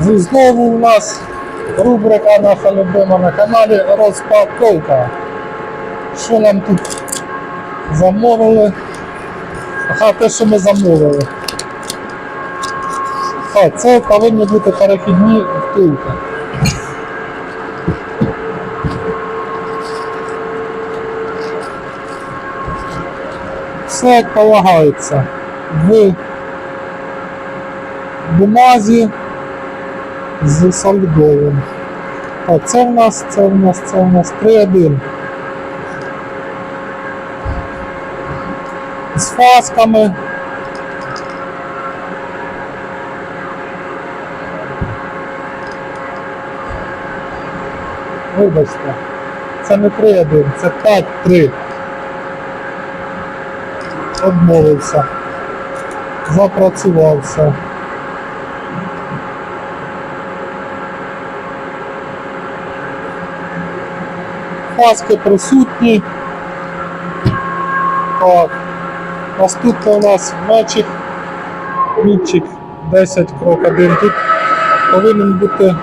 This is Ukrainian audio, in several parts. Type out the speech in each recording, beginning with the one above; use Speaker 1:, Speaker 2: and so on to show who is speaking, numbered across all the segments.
Speaker 1: Знову у нас рубрика наша любима на каналі розпаковка. Що нам тут замовили? Ага, те, що ми замовили. А, це повинні бути перехідні втулки. Все як полагається. В бумазі з солідовим. Так, це в нас, це в нас, це в нас 3-1. З фасками. Вибачте, це не 3-1, це 5-3. Обмовився. Запрацювався. Фаски присутні. Так. Наступний у нас мечик. Мітчик 10 крок 1. Тут повинен бути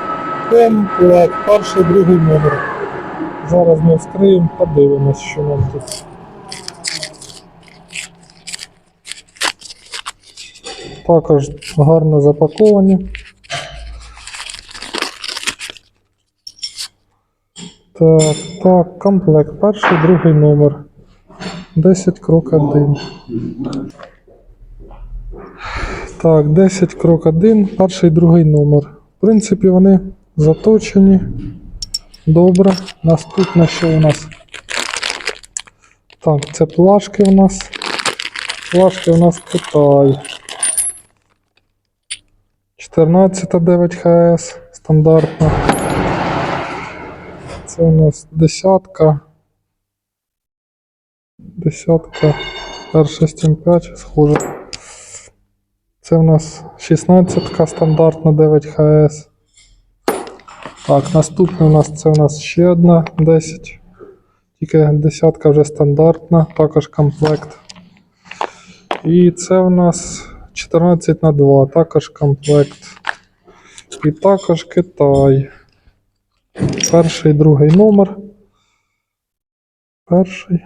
Speaker 1: комплект, перший, другий номер. Зараз ми вскриємо, подивимось, що нам тут. Також гарно запаковані. Так, так, комплект. Перший, другий номер. 10 крок 1. Так, 10 крок 1, перший, другий номер. В принципі, вони заточені. Добре. Наступне, що у нас? Так, це плашки у нас. Плашки у нас Китай. 14 9 ХС стандартно. Це у нас десятка. Десятка R6M5 схоже. Це у нас 16 стандартна 9 ХС. Так, наступне у нас це у нас ще одна 10. Тільки десятка вже стандартна, також комплект. І це у нас 14 на 2, також комплект. І також Китай. Перший, другий номер. Перший.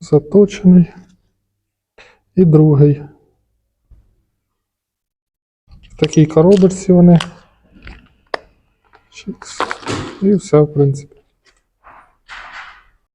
Speaker 1: Заточений. І другий. В такій вони. Чикс. І все, в принципі.